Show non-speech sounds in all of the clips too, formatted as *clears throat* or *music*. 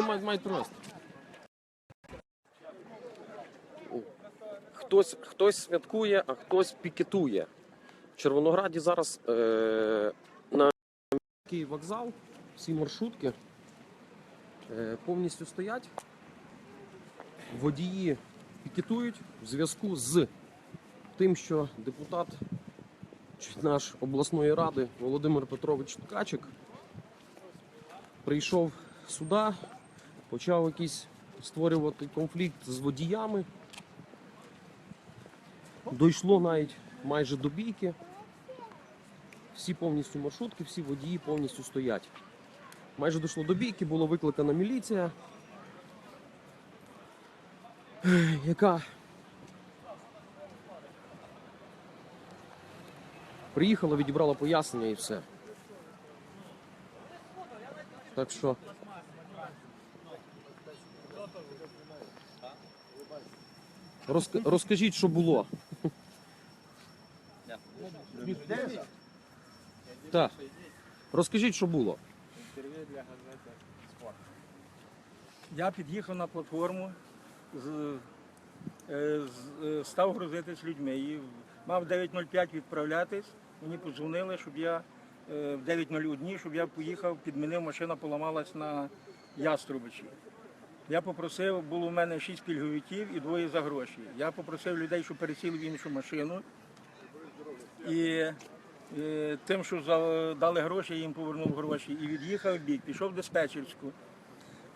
мають, просто. Хтось, хтось святкує, а хтось пікетує. В Червонограді зараз е, на Київ вокзал, всі маршрутки е, повністю стоять. Водії пікетують в зв'язку з тим, що депутат наш обласної ради Володимир Петрович Ткачик прийшов сюди, почав якийсь створювати конфлікт з водіями. Дійшло навіть майже до бійки. Всі повністю маршрутки, всі водії повністю стоять. Майже дійшло до бійки, була викликана міліція, яка приїхала, відібрала пояснення і все. Так що. Розк- Розкажіть, що було. Так. Розкажіть, що було. Я під'їхав на платформу, з, е, з- е, став грузитись людьми. І мав 9.05 відправлятись. Мені подзвонили, щоб я е, в 9.01, щоб я поїхав, підмінив, машина поламалась на Яструбичі. Я попросив, було в мене 6 пільговиків і двоє за гроші. Я попросив людей, щоб пересіли в іншу машину. І е, тим, що дали гроші, їм повернув гроші і від'їхав бік, пішов в диспетчерську.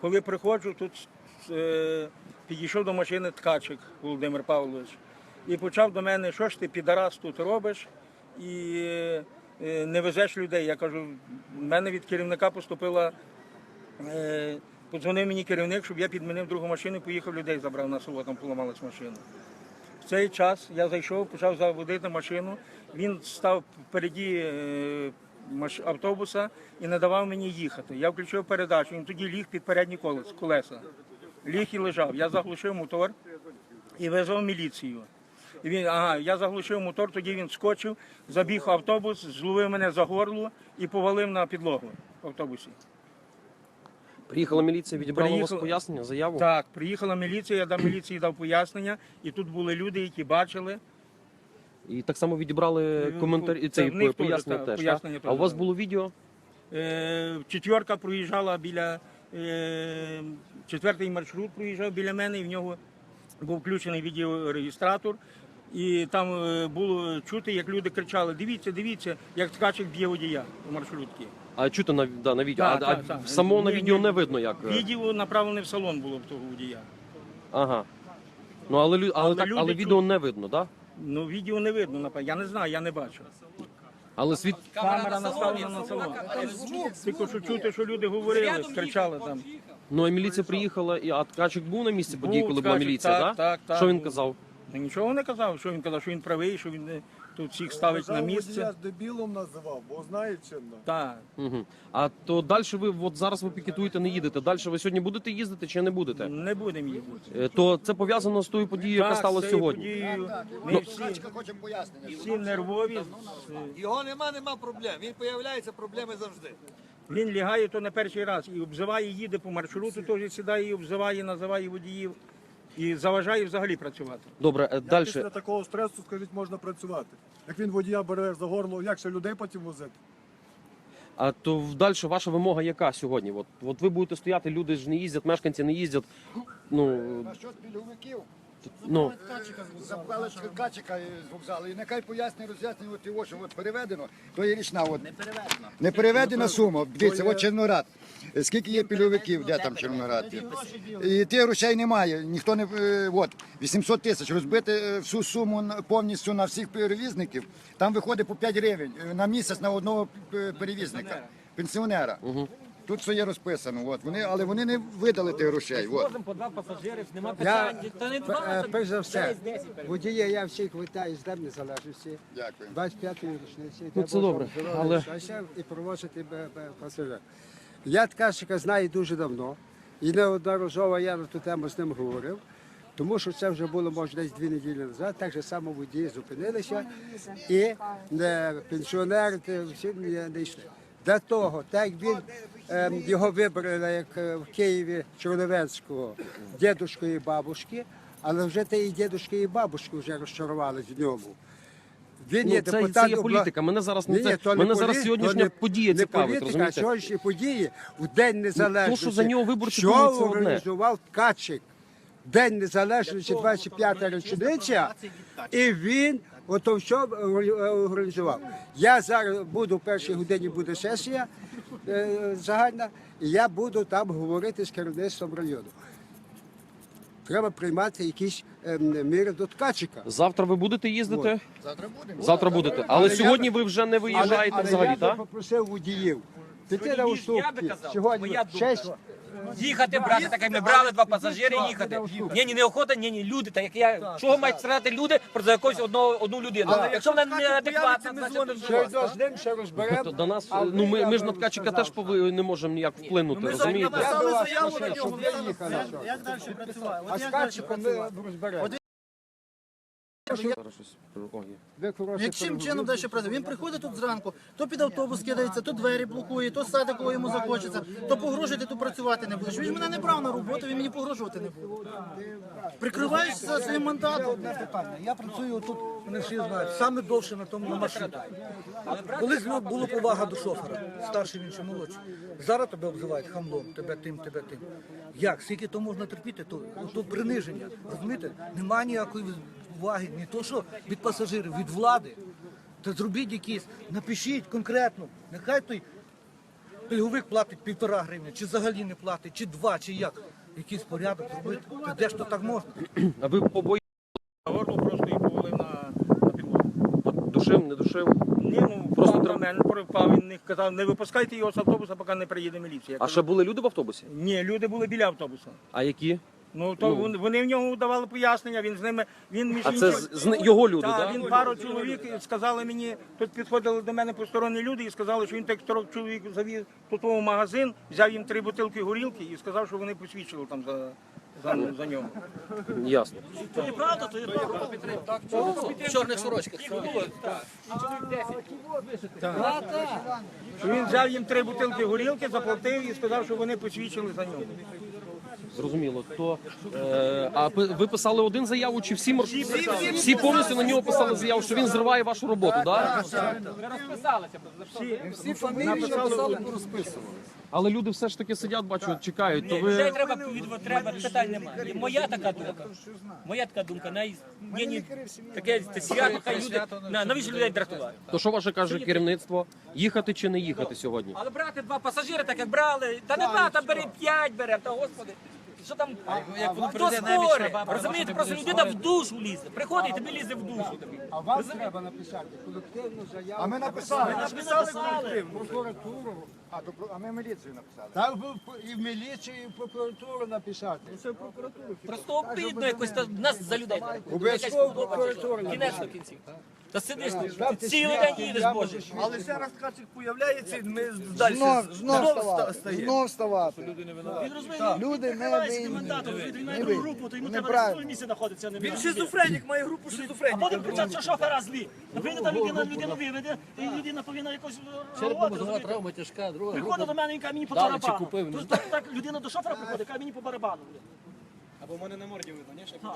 Коли приходжу, тут е, підійшов до машини ткачик Володимир Павлович і почав до мене, що ж ти підарас тут робиш і е, не везеш людей. Я кажу, в мене від керівника поступила. Е, подзвонив мені керівник, щоб я підмінив другу машину, поїхав людей забрав на село, там поламалась машина. В цей час я зайшов, почав заводити машину. Він став впереді е, автобуса і не давав мені їхати. Я включив передачу, він тоді ліг під передні колес- колеса. Ліг і лежав. Я заглушив мотор і визвав міліцію. Він, ага, я заглушив мотор, тоді він скочив, забіг автобус, зловив мене за горло і повалив на підлогу в автобусі. Приїхала міліція, відібрала у вас Приїхала- пояснення, заяву. Так, приїхала міліція, я дав міліції дав пояснення, і тут були люди, які бачили. І так само відібрали Ну, коментарі, це цей в них теж, пояснення так, теж. пояснення так? А у вас було відео? Е, четверка проїжджала біля е, четвертий маршрут проїжджав біля мене, і в нього був включений відеореєстратор. І там е, було чути, як люди кричали: дивіться, дивіться, як ткачик б'є водія у маршрутці. А чути на, да, на відео. Так, а, так, а так. само на Ні, відео ні. не видно як. е, Відео направлене в салон було в того водія. Ага. Ну але, лю- але, Але так, люди але чу- відео не видно, так? Ну, відео не видно, напевно. Я не знаю, я не бачу. Але світ. Камера наставлена на салон. Тільки що чути, що люди говорили, кричали там. Ну а міліція приїхала, і а ткачик був на місці події, коли була Ткачик, міліція, так, так, так, Що він був. казав? Ну, Нічого не казав, що він казав, що він правий, що він е, тут всіх ставить на місце. водія дебілом називав, бо знає чинно. Так. Угу. А то далі ви, от зараз ви пікетуєте, не їдете. Далі ви сьогодні будете їздити чи не будете? Не будемо їздити. Е, То це пов'язано з тою подією, яка Так, сталася сьогодні. подією Ми Ну, всі, хочемо пояснення. всі нервові. Його нема, нема проблем. Він появляється, проблеми завжди. Він лягає то не перший раз і обзиває, їде по маршруту, теж сідає і обзиває, називає водіїв. І заважає взагалі працювати. Добре, Як далі. Після такого стресу, скажіть, можна працювати. Як він водія бере за горло, як ще людей потім возити? А то далі ваша вимога яка сьогодні? От, от ви будете стояти, люди ж не їздять, мешканці не їздять. Ну, А що пільговиків? ну Забрали ткачика з вокзалу. І нехай пояснює, роз'яснює от його, що от переведено, то є річна. От. Не переведено. Не переведена сума. Дивіться, от Чорноград. Скільки є пільговиків, де там Чорноград? І тих грошей немає. Ніхто не е, от 800 тисяч розбити е, всю суму на- повністю на всіх перевізників. Там виходить по 5 гривень е, на місяць на одного е, перевізника, пенсіонера. Тут все є розписано. От вони, але вони не видали тих грошей. От. по два пасажири, нема Я, е, перш за все, водія я всіх вітаю з Днем Незалежності. Дякую. 25-ї річниці. Ну, це добре, але- І провозити б- б- пасажир. Я Ткачика знаю дуже давно. І неодноразово я на ту тему з ним говорив. Тому що це вже було може десь дві неділі назад. Так же само водії зупинилися і е, пенсіонери всі не, йшли. Для того, так він ем, його вибрали як е, в Києві Чорновенського дідушки і бабушки, але вже те і дідушки, і бабушки вже розчарувались в ньому. Він Ну, є це, депутат це є політика. Мене зараз не Ні, це, не мене полі- зараз сьогоднішня не- подія не цікавить, політика, а розумієте? Ну, сьогоднішні події в День Незалежності. то, що за нього виборці що думають, це одне. організував Ткачик. День Незалежності, 25 та річниця, і він ото що організував. Я зараз буду в першій годині буде сесія е, загальна, і я буду там говорити з керівництвом району. Треба приймати якісь ем, міри до Ткачика. Завтра ви будете їздити? Завтра будемо. Завтра будете. Але Але сьогодні я... ви вже не виїжджаєте але, взагалі, але я так? би попросив водіїв. Дитина я казав, Сьогодні моя думка. шесть Їхати, брати, так як ми брали два пасажири, їхати. Ні, ні, неохота, ні, ні, люди. Так як я чого мають страдати люди за якусь одного одну людину? Якщо вона неадекватна, значить ще розберемо. До нас, ну ми, ми ж на Ткачика теж пови- не можемо ніяк вплинути, розумієте? Я до вас пошли, щоб ви їхали. Як далі працювати? А з як далі Ткачиком ми працювати? розберемо. Яким чином далі працює? Він приходить тут зранку, то під автобус кидається, то двері блокує, то саде, коли йому захочеться, то погрожує, ти тут працювати не будеш. Він ж мене не брав на роботу, він мені погрожувати не буде. Прикриваєшся своїм мандатом. Одне питання. Я працюю тут, вони всі знають, саме довше на тому на маршруті. Колись була повага до шофера, старший він чи молодший. Зараз тебе обзивають хамлом, тебе тим, тебе тим. Як? Скільки то можна терпіти, то, то приниження. Розумієте? Немає ніякої уваги, не то що від пасажирів, від влади. Та зробіть якісь, напишіть конкретно, нехай той пільговик платить півтора гривні, чи взагалі не платить, чи два, чи як. Якийсь порядок зробити. Та де ж то так можна? *clears throat* А ви побої Горло просто і повалив на, на підлогу. душив, не душив? Ні, ну Просто просто на мене пропав, він не казав, не випускайте його з автобуса, поки не приїде міліція. Я А кажу, ще були люди в автобусі? Ні, люди були біля автобуса. А які? Ну то Ну. вони- вони в нього давали пояснення, він з ними, він між А це іншим- з, з його люди, Так, так? він пару чоловік сказали мені, тут підходили до мене посторонні люди і сказали, що він так трьох чоловік завіз тут в магазин, взяв їм три бутилки горілки і сказав, що вони посвідчили там за, за, за нього. Ясно. в чорних сорочках. Що він взяв їм три бутилки горілки, заплатив і сказав, що вони посвідчили за нього. Зрозуміло. То, е, а пи- ви писали один заяву чи всі маршрути? Всі повністю на нього писали заяву, що він зриває вашу роботу, так? Всі фамілії написали. Але люди все ж таки сидять, бачу, чекають. То Людей ви треба від треба питань немає. Моя така думка. Моя така думка. Най... Ні, ні, таке це свято, хай люди. На, навіщо людей дратувати? то що ваше каже керівництво? Їхати чи не їхати сьогодні? Але брати два пасажири, так як брали, та не та бери п'ять беремо, та господи. Що там, хто спори? Розумієте, просто людина в душу лізе. Приходить, тобі лізе в душу. А вам треба написати колективну заяву. А ми написали. написали колективну прокуратуру. А, то про- а ми міліцію написали. Так ви і в міліцію, і в прокуратуру написати. Просто обидно якось та нас за людей. Обов'язково прокуратура Кінець до кінців. Та сидиш ти, цілий день їдеш, Боже. Але зараз Ткачик появляється, ми далі Знов, знов, знов вставати. стає. Знов вставати. Люди не винні. групу, то йому треба на Неправильно. своєму місці знаходитися. Не Він шизофренік, має групу а шизофреніків. потім кричать, що шофера злі. Вийде та людина, людину виведе, і людина повинна якось роботи. травма тяжка, друга Приходить до мене, він каже, мені по Дали чи барабану. купив, не Тут так, так людина до шофера приходить, каже, мені по барабану. Або в мене на морді видно, ніж так би.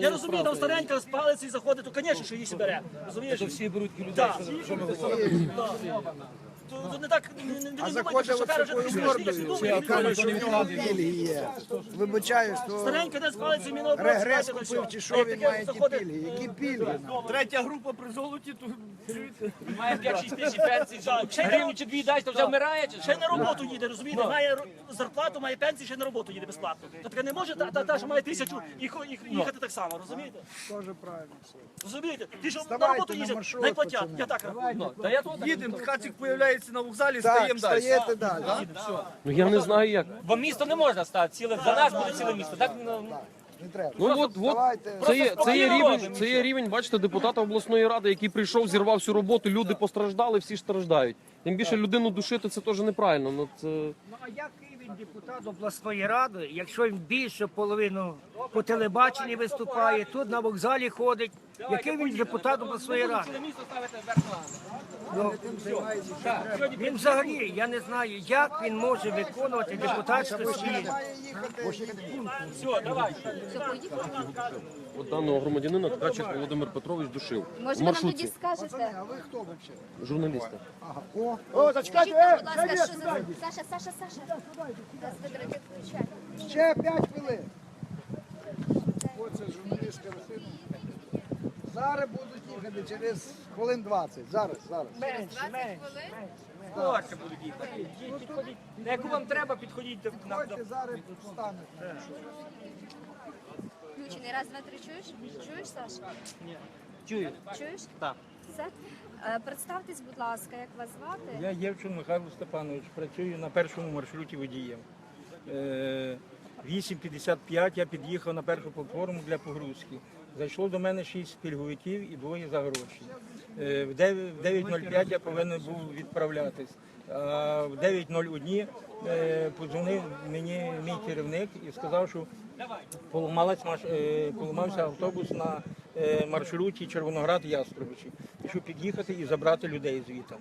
Я розумію, там старенька з палиці заходить, то, звісно, що її ще бере. Розумієш? Всі беруть людей. То не так, не, не, не думайте, що шофер вже такі смішні, як думають. Що Старенька десь мені наоборот, регрес купив чи що він має ті пільги. Які пільги? Третя група при золоті, то Має 5-6 тисяч пенсій, Ще гривню чи дві дай, то вже вмирає чи Ще що? на роботу їде, розумієте? Має ро- зарплату, має пенсію, ще на роботу їде безплатно. То таке не може та, та, та що має тисячу і хо- і їхати так само, розумієте? Дуже правильно. Розумієте? Ті, що на Вставайте роботу на їздять, маршрут, не платять. пацани. Я так рахую. Та я тут їдемо, Ткачик появляється на вокзалі, Так, стаємо далі. стаєте далі. Ну я не знаю як. Бо місто не можна стати, ціле за нас буде ціле місто. Так ну, Не треба. Ну от, от це є, це є рівень, це є рівень, бачите, депутата обласної ради, який прийшов, зірвав всю роботу, люди постраждали, всі страждають. Тим більше людину душити це теж неправильно. Ну це Ну а який він депутат обласної ради, якщо він більше половину по телебаченні виступає, тут на вокзалі ходить, Який він депутат обласної ради? Ну, Він взагалі, я не знаю, як він може виконувати депутатські свої. Все, давайте. От даного громадянина Ткачик Володимир Петрович душив. Може, в ви нам тоді маршрутці. скажете? Журналісти. О, зачекайте, Скажіть, е, будь ласка, що за... Саша, Саша, Саша. Нас Федорович включає. Ще 5 хвилин. Оце журналістська рослина. Зараз будуть їхати через хвилин 20. Зараз, зараз. Через 20 хвилин? Скорше будуть їхати. Підходіть. На яку вам треба, підходіть до- Ходьте, зараз встануть. Включений. Раз, два, три. Чуєш? Чуєш, Саша? Ні. Чую. Чуєш? Так. Все? Е, Представтесь, будь ласка, як вас звати? Я Євчин Михайло Степанович, працюю на першому маршруті водієм. Е, 8.55 я під'їхав на першу платформу для погрузки. Зайшло до мене 6 пільговиків і двоє за гроші. Е, В 9 в 9.05 я повинен був відправлятись. А в 9.01 е, подзвонив мені мій керівник і сказав, що поламався автобус на е, маршруті Червоноград Яструбичі. Щоб під'їхати і забрати людей звідти.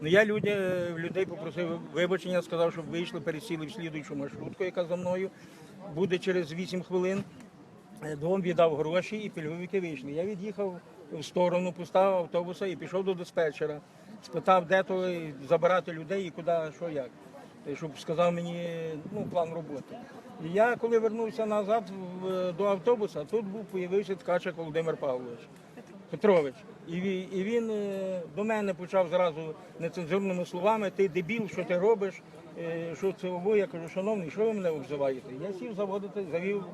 Ну я люди, людей попросив вибачення, сказав, щоб вийшли, пересіли в слідуючу маршрутку, яка за мною буде через 8 хвилин. Е, Двом віддав гроші і пільговики вийшли. Я від'їхав в сторону, поставив автобуса і пішов до диспетчера. Спитав, де то забирати людей і куди, що як. Е, Щоб сказав мені ну, план роботи. І я, коли вернувся назад в- до автобуса, тут був появився ткачик Володимир Павлович Петрович. І і він е, до мене почав зразу нецензурними словами: ти дебіл, що ти робиш? Е, Що це обоє? Я кажу, шановний, що ви мене обзиваєте? Я сів заводити, завів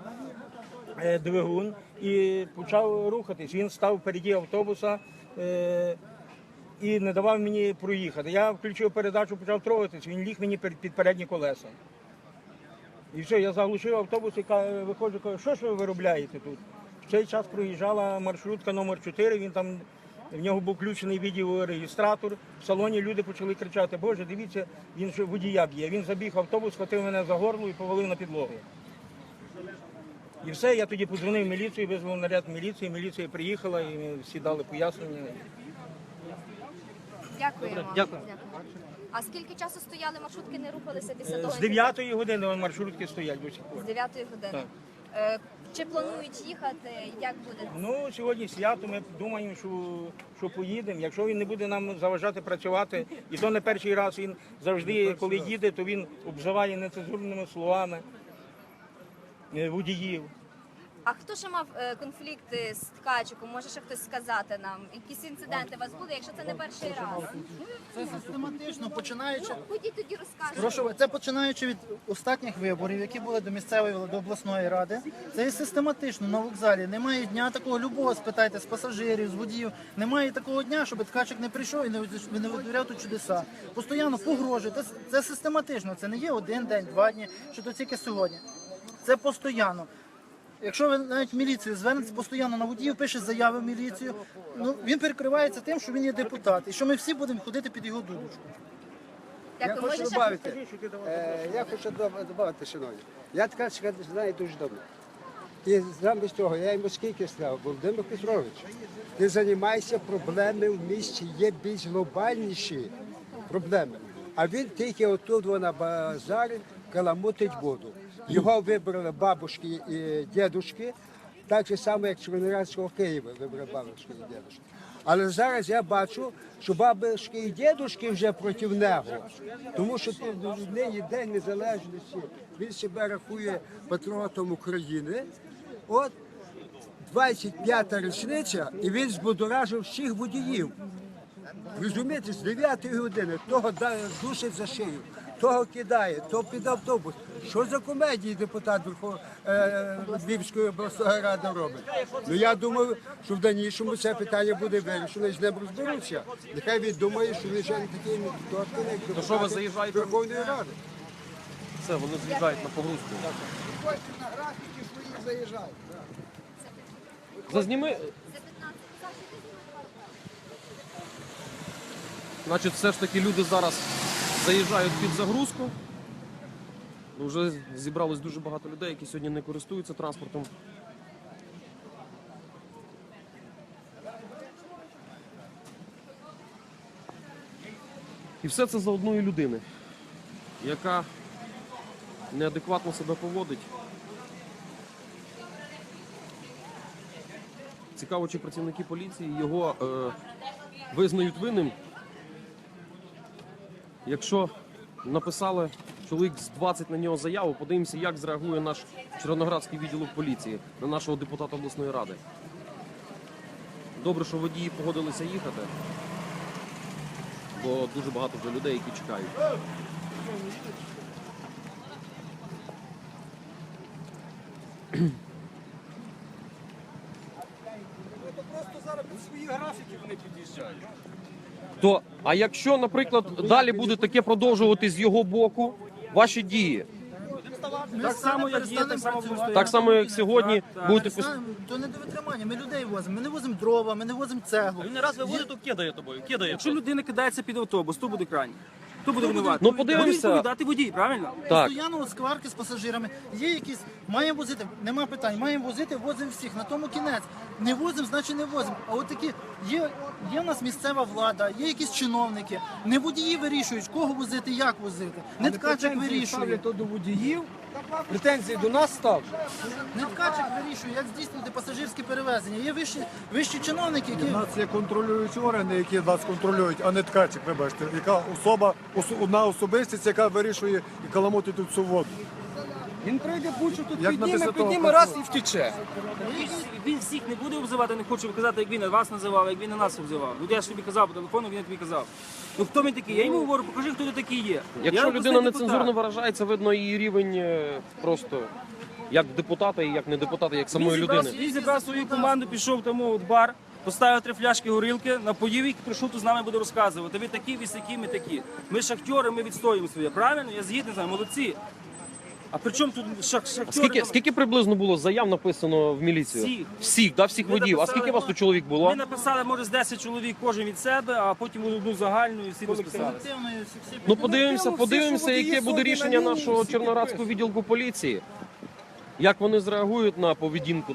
е, двигун і почав рухатись. Він став впереді автобуса е, і не давав мені проїхати. Я включив передачу, почав трогатись, він ліг мені під передні колеса. І все, я заглушив автобус і виходжу, кажу, що ж ви виробляєте тут? В цей час проїжджала маршрутка номер 4 він там, в нього був включений відеореєстратор. В салоні люди почали кричати, Боже, дивіться, він ще водія б'є. Він забіг автобус, схватив мене за горло і повалив на підлогу. І все, я тоді подзвонив в міліцію, визвав наряд міліції, міліція приїхала і всі дали пояснення. Дякуємо. Дякую. А скільки часу стояли маршрутки, не рухалися після Е, того? З як- 9 години маршрутки стоять до сих пор. З 9 години. Так. Е, Чи планують їхати? Як буде? Ну, сьогодні свято, ми думаємо, що, що поїдемо. Якщо він не буде нам заважати працювати, і то не перший раз він завжди, коли їде, то він обзиває нецензурними словами е, водіїв. А хто ще мав е, конфлікти з ткачиком? Може ще хтось сказати нам? Якісь інциденти у вас були, якщо це не перший раз? Це систематично, починаючи. Ну, ходіть тоді розкажете. Прошу, це починаючи від останніх виборів, які були до місцевої до обласної ради. Це є систематично на вокзалі. Немає дня такого любого спитайте з пасажирів, з водіїв. Немає такого дня, щоб ткачик не прийшов і не від- не витворяв тут чудеса. Постоянно погрожує. Це, це систематично. Це не є один день, два дні, чи то тільки сьогодні. Це постійно. Якщо ви навіть в міліцію звернетесь постійно на водіїв, пише заяви в міліцію, ну він перекривається тим, що він є депутат, і що ми всі будемо ходити під його дудочку. Я хочу додати, е, я хочу додати, шановні. Я ткачка знаю дуже давно. І замість того, я йому скільки сказав, Володимир Петрович, ти займайся проблеми в місті, є більш глобальніші проблеми. А він тільки отут во на базарі каламутить воду. Його вибрали бабушки і дідушки, так само, як Червоноградського Києва вибрали бабушки і дідушки. Але зараз я бачу, що бабушки і дідушки вже проти нього. Тому що нині День Незалежності, він себе рахує патріотом України. От 25-та річниця, і він збудоражив всіх водіїв. Розумієте, з 9-ї години того душить за шию, того кидає, то під автобус. Що за комедії депутат е, Львівської обласної ради робить? Ну я думаю, що в дальнішому це питання буде вирішено і з ним розберуться. Нехай він думає, що він вже не такий недоторканий, як депутат? Верховної Ради. Все, вони з'їжджають на погрузку. Ходьте на графіки свої заїжджайте. Зазніми. за 15. Саша, ти знімай Значить, все ж таки люди зараз заїжджають під загрузку. Ну, вже зібралось дуже багато людей, які сьогодні не користуються транспортом. І все це за одної людини, яка неадекватно себе поводить. Цікаво, чи працівники поліції його е, визнають винним. Якщо написали чоловік з 20 на нього заяву, подивимося, як зреагує наш Червоноградський відділок поліції на нашого депутата обласної ради. Добре, що водії погодилися їхати, бо дуже багато вже людей, які чекають. Вони під'їжджають. То, а якщо, наприклад, далі буде таке продовжувати з його боку, ваші дії, Так само, як є, так само так само як сьогодні, будете пос- То не до витримання. Ми людей возимо. Ми не возимо дрова, ми не возимо цеглу. Він не раз виводить, то кидає тобою. Кидає. Якщо людина кидається під автобус, то буде крайній. Хто буде винувати? Ну, подивимося. Буде відповідати водій, правильно? Так. Стояно скварки з пасажирами. Є якісь, маємо возити, нема питань, маємо возити, возимо всіх. На тому кінець. Не возимо, значить не возимо. А от такі, є, є в нас місцева влада, є якісь чиновники. Не водії вирішують, кого возити, як возити. Не ткачик вирішує. ставлять то до водіїв, претензії до нас став. Не ткачик вирішує, як здійснювати пасажирське перевезення. Є вищі, вищі чиновники, У які нас є контролюючі органи, які нас контролюють, а не ткачик, вибачте, яка особа, ос- одна особистість, яка вирішує і каламутить тут всю воду. Він прийде бучу тут Як підніме, написано того підніме раз і втече. Він всіх не буде обзивати, не хочу казати, як він вас називав, як він на нас обзивав. Ну я ж тобі казав по телефону, він тобі казав. Ну хто він такий? Я йому говорю, покажи, хто ти такий є. Якщо Я людина нецензурно депутат. виражається, видно її рівень е, просто як депутата і як не депутата, як самої він зібрав, людини. Він зібрав свою команду, пішов тому в бар, поставив три фляшки горілки, напоїв їх, прийшов тут з нами буде розказувати. Ви такі, ви сякі, ми такі. Ми шахтери, ми відстоюємо своє. Правильно? Я згідний з вами, молодці. А при чому тут шах, шахтери? скільки, скільки приблизно було заяв написано в міліцію? Всіх. Всіх, да, всіх Ми водіїв. А написали, скільки вас ну, тут чоловік було? Ми написали, може, з 10 чоловік кожен від себе, а потім одну загальну і всі розписали. Ну подивимося, подивимося, яке буде рішення на нашого всі Черноградського відділку поліції. Як вони зреагують на поведінку?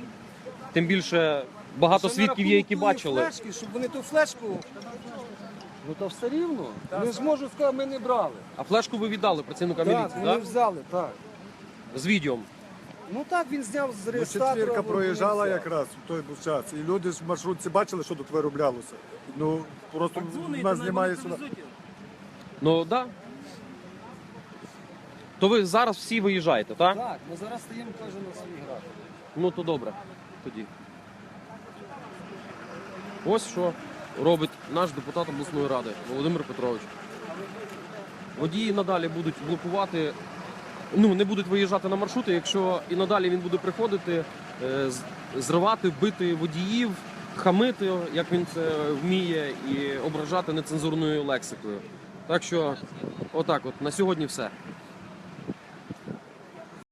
Тим більше багато свідків є, які бачили. Флешки, щоб вони ту флешку. Ну то все рівно. Не зможу сказати, ми не брали. А флешку ви віддали працівникам Так, міліції, так? взяли, так. З відеом. Ну так він зняв з Ну, реєстратора. четвірка проїжджала якраз в той був час. І люди ж в маршрутці бачили, що тут вироблялося. Ну просто Дзвонить, нас знімає сюди. Ну так. Да. То ви зараз всі виїжджаєте, так? Так, ми зараз стоїмо кожен на своїй графі. Ну то добре. Тоді. Ось що робить наш депутат обласної ради Володимир Петрович. Водії надалі будуть блокувати, ну не будуть виїжджати на маршрути, якщо і надалі він буде приходити, е, зривати, бити водіїв, хамити, як він це вміє, і ображати нецензурною лексикою. Так що, отак, от на сьогодні все.